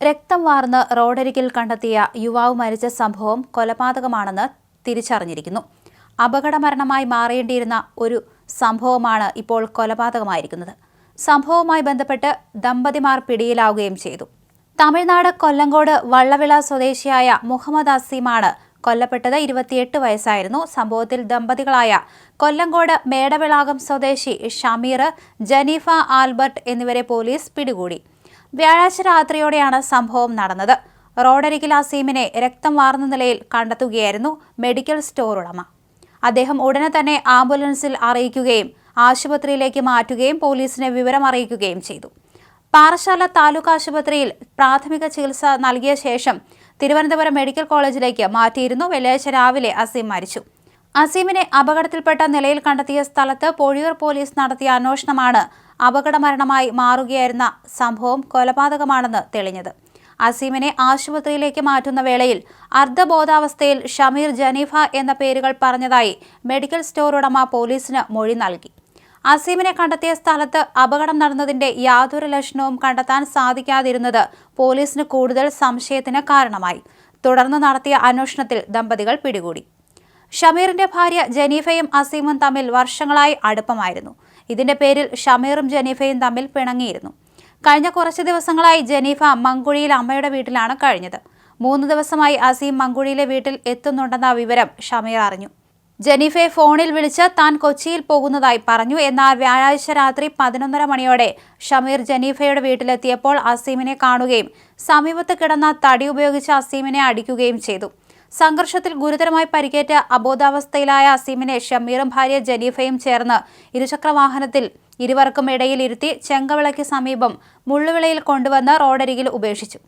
രക്തം വാർന്ന് റോഡരികിൽ കണ്ടെത്തിയ യുവാവ് മരിച്ച സംഭവം കൊലപാതകമാണെന്ന് തിരിച്ചറിഞ്ഞിരിക്കുന്നു. അപകടമരണമായി മാറേണ്ടിയിരുന്ന ഒരു സംഭവമാണ് ഇപ്പോൾ കൊലപാതകമായിരിക്കുന്നത്. സംഭവവുമായി ബന്ധപ്പെട്ട് ദമ്പതിമാർ പിടിയിലാവുകയും ചെയ്തു. തമിഴ്നാട് കൊല്ലങ്കോട് വള്ളവിള സ്വദേശിയായ മുഹമ്മദ് അസീമാണ് കൊല്ലപ്പെട്ടത്. ഇരുപത്തിയെട്ട് വയസ്സായിരുന്നു. സംഭവത്തിൽ ദമ്പതികളായ കൊല്ലങ്കോട് മേടവിളാകം സ്വദേശി ഷമീർ ജനീഫ ആൽബർട്ട് എന്നിവരെ പോലീസ് പിടികൂടി. വ്യാഴാഴ്ച രാത്രിയോടെയാണ് സംഭവം നടന്നത്. റോഡരികിൽ അസീമിനെ രക്തം വാർന്ന നിലയിൽ കണ്ടെത്തുകയായിരുന്നു മെഡിക്കൽ സ്റ്റോർ ഉടമ. അദ്ദേഹം ഉടനെ തന്നെ ആംബുലൻസിൽ അറിയിക്കുകയും ആശുപത്രിയിലേക്ക് മാറ്റുകയും പോലീസിനെ വിവരം അറിയിക്കുകയും ചെയ്തു. പാറശാല താലൂക്ക് ആശുപത്രിയിൽ പ്രാഥമിക ചികിത്സ നൽകിയ ശേഷം തിരുവനന്തപുരം മെഡിക്കൽ കോളേജിലേക്ക് മാറ്റിയിരുന്നു. വെള്ളിയാഴ്ച രാവിലെ അസീം മരിച്ചു. അസീമിനെ അപകടത്തിൽപ്പെട്ട നിലയിൽ കണ്ടെത്തിയ സ്ഥലത്ത് പൊഴിയൂർ പോലീസ് നടത്തിയ അന്വേഷണമാണ് അപകടമരണമായി മാറുകയായിരുന്ന സംഭവം കൊലപാതകമാണെന്ന് തെളിഞ്ഞത്. അസീമിനെ ആശുപത്രിയിലേക്ക് മാറ്റുന്ന വേളയിൽ അർദ്ധബോധാവസ്ഥയിൽ ഷമീർ ജനീഫ എന്ന പേരുകൾ പറഞ്ഞതായി മെഡിക്കൽ സ്റ്റോർ ഉടമ പോലീസിന് മൊഴി നൽകി. അസീമിനെ കണ്ടെത്തിയ സ്ഥലത്ത് അപകടം നടന്നതിന്റെ യാതൊരു ലക്ഷണവും കണ്ടെത്താൻ സാധിക്കാതിരുന്നത് പോലീസിന് കൂടുതൽ സംശയത്തിന് കാരണമായി. തുടർന്ന് നടത്തിയ അന്വേഷണത്തിൽ ദമ്പതികൾ പിടികൂടി. ഷമീറിന്റെ ഭാര്യ ജനീഫയും അസീമും തമ്മിൽ വർഷങ്ങളായി അടുപ്പമായിരുന്നു. ഇതിന്റെ പേരിൽ ഷമീറും ജനീഫയും തമ്മിൽ പിണങ്ങിയിരുന്നു. കഴിഞ്ഞ കുറച്ച് ദിവസങ്ങളായി ജനീഫ മങ്കുഴിയിൽ അമ്മയുടെ വീട്ടിലാണ് കഴിഞ്ഞത്. മൂന്ന് ദിവസമായി അസീം മങ്കുഴിയിലെ വീട്ടിൽ എത്തുന്നുണ്ടെന്ന വിവരം ഷമീർ അറിഞ്ഞു. ജനീഫയെ ഫോണിൽ വിളിച്ച് താൻ കൊച്ചിയിൽ പോകുന്നതായി പറഞ്ഞു. എന്നാൽ വ്യാഴാഴ്ച രാത്രി പതിനൊന്നര മണിയോടെ ഷമീർ ജനീഫയുടെ വീട്ടിലെത്തിയപ്പോൾ അസീമിനെ കാണുകയും സമീപത്ത് കിടന്ന തടി ഉപയോഗിച്ച് അസീമിനെ അടിക്കുകയും ചെയ്തു. സംഘർഷത്തിൽ ഗുരുതരമായി പരിക്കേറ്റ അബോധാവസ്ഥയിലായ അസീമിനെ ഷമീറും ഭാര്യ ജനീഫയും ചേർന്ന് ഇരുചക്രവാഹനത്തിൽ ഇരുവർക്കും ഇടയിൽ ഇരുത്തി ചെങ്കവിളയ്ക്ക് സമീപം മുള്ളുവിളയിൽ കൊണ്ടുവന്ന് റോഡരികിൽ ഉപേക്ഷിച്ചു.